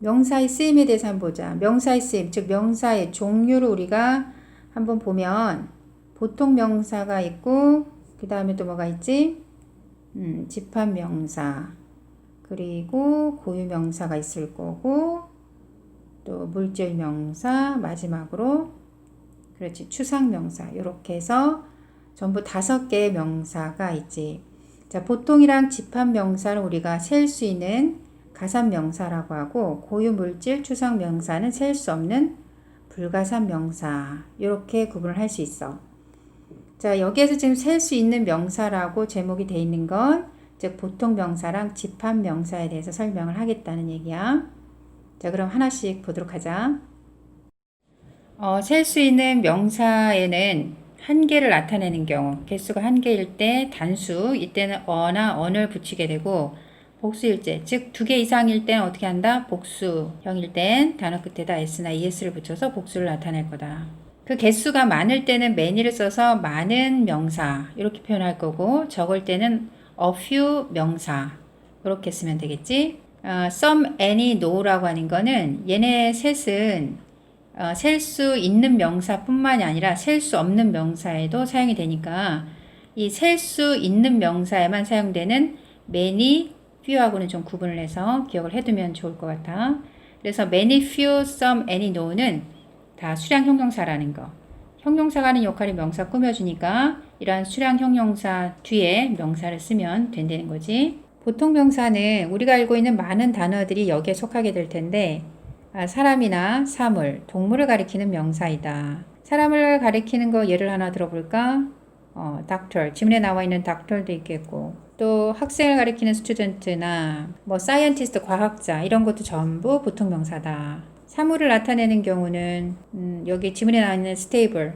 명사의 쓰임에 대해서 한번 보자. 명사의 쓰임, 즉 명사의 종류를 우리가 한번 보면 보통 명사가 있고 그 다음에 또 뭐가 있지? 음, 집합 명사 그리고 고유 명사가 있을 거고 또 물질 명사 마지막으로 그렇지 추상 명사 이렇게 해서 전부 다섯 개의 명사가 있지. 자, 보통이랑 집합 명사를 우리가 셀 수 있는 가산 명사라고 하고 고유 물질 추상 명사는 셀 수 없는 불가산 명사 이렇게 구분을 할 수 있어. 자, 여기에서 지금 셀 수 있는 명사라고 제목이 돼 있는 건 즉 보통 명사랑 집합 명사에 대해서 설명을 하겠다는 얘기야. 자, 그럼 하나씩 보도록 하자. 어, 셀 수 있는 명사에는 한 개를 나타내는 경우, 개수가 한 개일 때 단수, 이때는 어나 언을 붙이게 되고 복수일제, 즉 두 개 이상일 때는 어떻게 한다? 복수형일 땐 단어 끝에다 s나 es를 붙여서 복수를 나타낼 거다. 그 개수가 많을 때는 many를 써서 많은 명사 이렇게 표현할 거고 적을 때는 a few 명사 이렇게 쓰면 되겠지. 어, some, any, no라고 하는 거는 얘네 셋은 어, 셀수 있는 명사뿐만이 아니라 셀 수 없는 명사에도 사용이 되니까 이 셀 수 있는 명사에만 사용되는 many, few하고는 좀 구분을 해서 기억을 해두면 좋을 것 같아. 그래서 many, few, some, any, no는 다 수량 형용사라는 거. 형용사가 하는 역할이 명사 꾸며주니까 이러한 수량 형용사 뒤에 명사를 쓰면 된다는 거지. 보통 명사는 우리가 알고 있는 많은 단어들이 여기에 속하게 될 텐데 아, 사람이나 사물, 동물을 가리키는 명사이다. 사람을 가리키는 거 예를 하나 들어볼까? 어, doctor. 지문에 나와 있는 doctor도 있겠고, 또 학생을 가리키는 스튜던트나 뭐 scientist, 과학자 이런 것도 전부 보통 명사다. 사물을 나타내는 경우는 음, 여기 지문에 나와 있는 stable,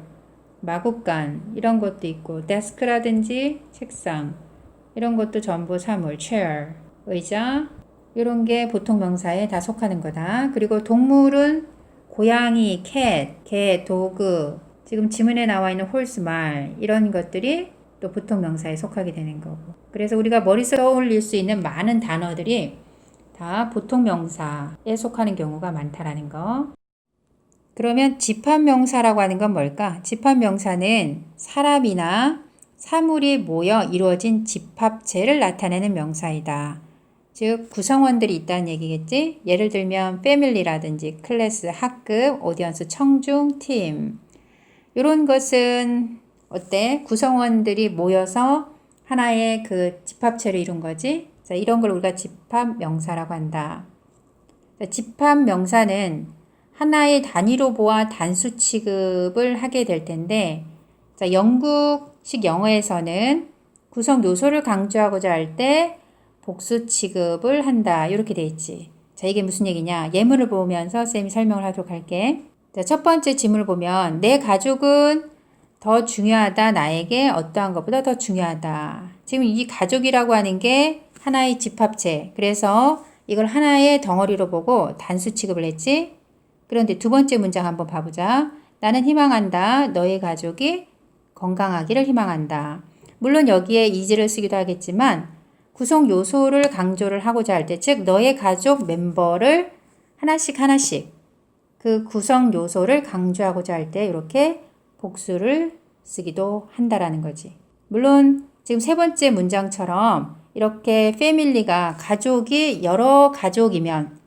마국간 이런 것도 있고, desk라든지 책상 이런 것도 전부 사물, chair, 의자, 이런 게 보통 명사에 다 속하는 거다. 그리고 동물은 고양이, 캣, 개, 도그, 지금 지문에 나와 있는 홀스 말 이런 것들이 또 보통 명사에 속하게 되는 거고. 그래서 우리가 머릿속에 떠올릴 수 있는 많은 단어들이 다 보통 명사에 속하는 경우가 많다라는 거. 그러면 집합 명사라고 하는 건 뭘까? 집합 명사는 사람이나 사물이 모여 이루어진 집합체를 나타내는 명사이다. 즉 구성원들이 있다는 얘기겠지. 예를 들면 패밀리라든지 클래스, 학급, 오디언스, 청중, 팀 이런 것은 어때? 구성원들이 모여서 하나의 그 집합체를 이룬 거지. 자, 이런 걸 우리가 집합 명사라고 한다. 자, 집합 명사는 하나의 단위로 보아 단수 취급을 하게 될 텐데, 자, 영국식 영어에서는 구성 요소를 강조하고자 할 때 복수 취급을 한다. 이렇게 돼 있지. 자, 이게 무슨 얘기냐? 예문을 보면서 쌤이 설명을 하도록 할게. 자, 첫 번째 질문을 보면 내 가족은 더 중요하다. 나에게 어떠한 것보다 더 중요하다. 지금 이 가족이라고 하는 게 하나의 집합체. 그래서 이걸 하나의 덩어리로 보고 단수 취급을 했지. 그런데 두 번째 문장 한번 봐보자. 나는 희망한다. 너의 가족이 건강하기를 희망한다. 물론 여기에 이지를 쓰기도 하겠지만 구성 요소를 강조를 하고자 할 때, 즉, 너의 가족 멤버를 하나씩 하나씩 그 구성 요소를 강조하고자 할 때 이렇게 복수를 쓰기도 한다라는 거지. 물론 지금 세 번째 문장처럼 이렇게 패밀리가 가족이 여러 가족이면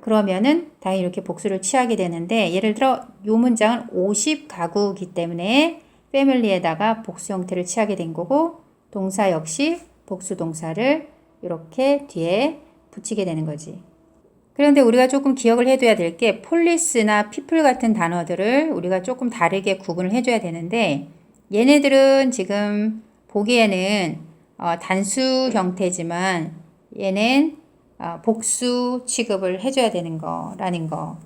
그러면은 당연히 이렇게 복수를 취하게 되는데 예를 들어 이 문장은 50가구이기 때문에 패밀리에다가 복수 형태를 취하게 된 거고 동사 역시 복수 동사를 이렇게 뒤에 붙이게 되는 거지. 그런데 우리가 조금 기억을 해둬야 될 게 폴리스나 피플 같은 단어들을 우리가 조금 다르게 구분을 해줘야 되는데 얘네들은 지금 보기에는 어, 단수 형태지만 얘는 어, 복수 취급을 해줘야 되는 거라는 거.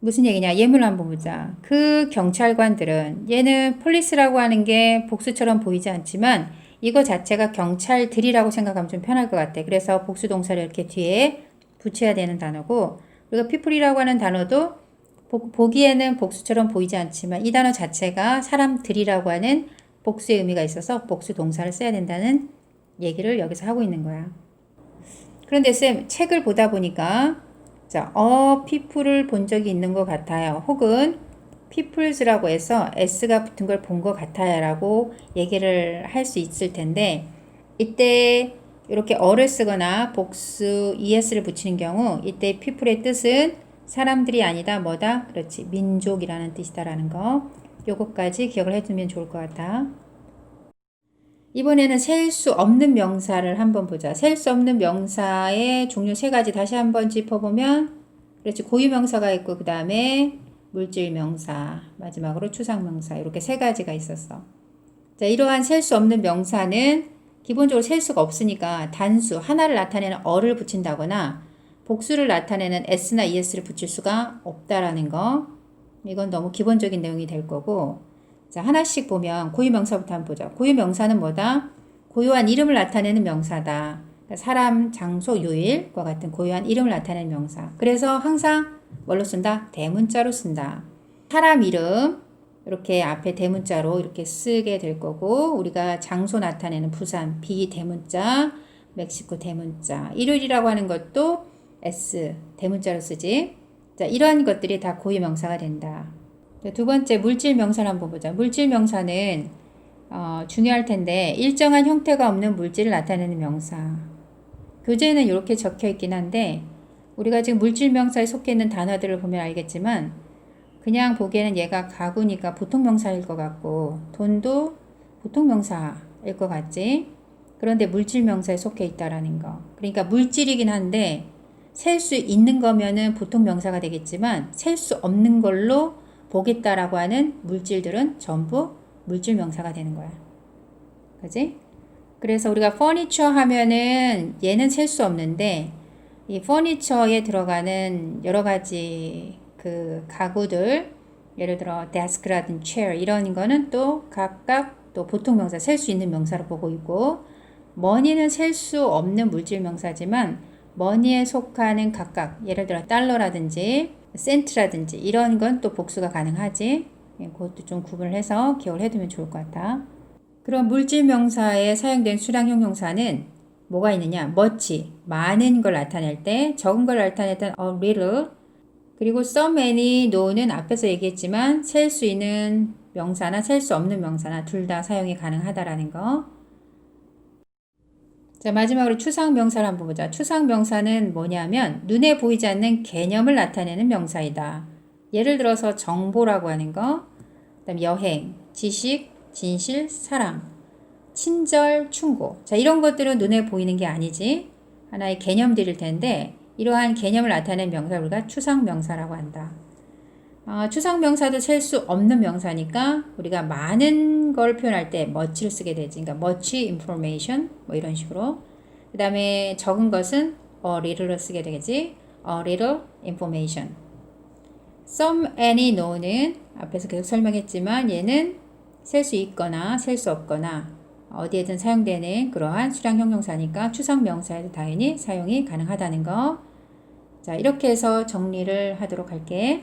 무슨 얘기냐? 예문을 한번 보자. 그 경찰관들은 얘는 폴리스라고 하는 게 복수처럼 보이지 않지만 이거 자체가 경찰들이라고 생각하면 좀 편할 것 같아. 그래서 복수 동사를 이렇게 뒤에 붙여야 되는 단어고, 그리고 people이라고 하는 단어도 보, 보기에는 복수처럼 보이지 않지만 이 단어 자체가 사람들이라고 하는 복수의 의미가 있어서 복수 동사를 써야 된다는 얘기를 여기서 하고 있는 거야. 그런데 쌤, 책을 보다 보니까 자, 어, people을 본 적이 있는 것 같아요. 혹은 peoples라고 해서 s가 붙은 걸 본 것 같아요. 라고 얘기를 할 수 있을 텐데, 이때 이렇게 어를 쓰거나 복수 es를 붙이는 경우, 이때 people의 뜻은 사람들이 아니다, 뭐다? 그렇지. 민족이라는 뜻이다라는 거. 요거까지 기억을 해두면 좋을 것 같아. 이번에는 셀 수 없는 명사를 한번 보자. 셀 수 없는 명사의 종류 세 가지 다시 한번 짚어보면, 그렇지. 고유 명사가 있고, 그 다음에 물질 명사, 마지막으로 추상 명사, 이렇게 세 가지가 있었어. 자, 이러한 셀 수 없는 명사는 기본적으로 셀 수가 없으니까 단수, 하나를 나타내는 어를 붙인다거나 복수를 나타내는 s나 es를 붙일 수가 없다라는 거. 이건 너무 기본적인 내용이 될 거고. 자, 하나씩 보면 고유 명사부터 한번 보자. 고유 명사는 뭐다? 고유한 이름을 나타내는 명사다. 그러니까 사람, 장소, 요일과 같은 고유한 이름을 나타내는 명사. 그래서 항상 뭘로 쓴다? 대문자로 쓴다. 사람 이름, 이렇게 앞에 대문자로 이렇게 쓰게 될 거고, 우리가 장소 나타내는 부산, 비대문자, 멕시코 대문자. 일요일이라고 하는 것도 S, 대문자로 쓰지. 자, 이러한 것들이 다 고유 명사가 된다. 두 번째 물질 명사를 한번 보자. 물질 명사는 어, 중요할 텐데 일정한 형태가 없는 물질을 나타내는 명사. 교재에는 이렇게 적혀 있긴 한데 우리가 지금 물질 명사에 속해 있는 단어들을 보면 알겠지만 그냥 보기에는 얘가 가구니까 보통 명사일 것 같고 돈도 보통 명사일 것 같지. 그런데 물질 명사에 속해 있다라는 거. 그러니까 물질이긴 한데 셀 수 있는 거면은 보통 명사가 되겠지만 셀 수 없는 걸로 보겠다라고 하는 물질들은 전부 물질 명사가 되는 거야. 그지? 그래서 우리가 퍼니처 하면은 얘는 셀 수 없는데 이 퍼니처에 들어가는 여러 가지 그 가구들 예를 들어 데스크라든지 체어 이런 거는 또 각각 또 보통 명사 셀 수 있는 명사로 보고 있고 머니는 셀 수 없는 물질 명사지만 머니에 속하는 각각 예를 들어 달러라든지 센트라든지 이런 건 또 복수가 가능하지. 예, 그것도 좀 구분을 해서 기억을 해두면 좋을 것 같아. 그럼 물질 명사에 사용된 수량 형용사는 뭐가 있느냐? much, 많은 걸 나타낼 때, 적은 걸 나타낼 때 a little, 그리고 some, any, no는 앞에서 얘기했지만 셀 수 있는 명사나 셀 수 없는 명사나 둘 다 사용이 가능하다라는 거. 자, 마지막으로 추상 명사를 한번 보자. 추상 명사는 뭐냐면 눈에 보이지 않는 개념을 나타내는 명사이다. 예를 들어서 정보라고 하는 거, 그다음 여행, 지식, 진실, 사랑, 친절, 충고. 자, 이런 것들은 눈에 보이는 게 아니지. 하나의 개념들일 텐데 이러한 개념을 나타내는 명사를 우리가 추상 명사라고 한다. 어, 추상 명사도 셀 수 없는 명사니까 우리가 많은 걸 표현할 때 much를 쓰게 되지. 그러니까 much information 뭐 이런 식으로. 그 다음에 적은 것은 a little로 쓰게 되겠지. a little information. some, any, no는 앞에서 계속 설명했지만 얘는 셀 수 있거나 셀 수 없거나 어디에든 사용되는 그러한 수량 형용사니까 추상 명사에도 당연히 사용이 가능하다는 거. 자, 이렇게 해서 정리를 하도록 할게.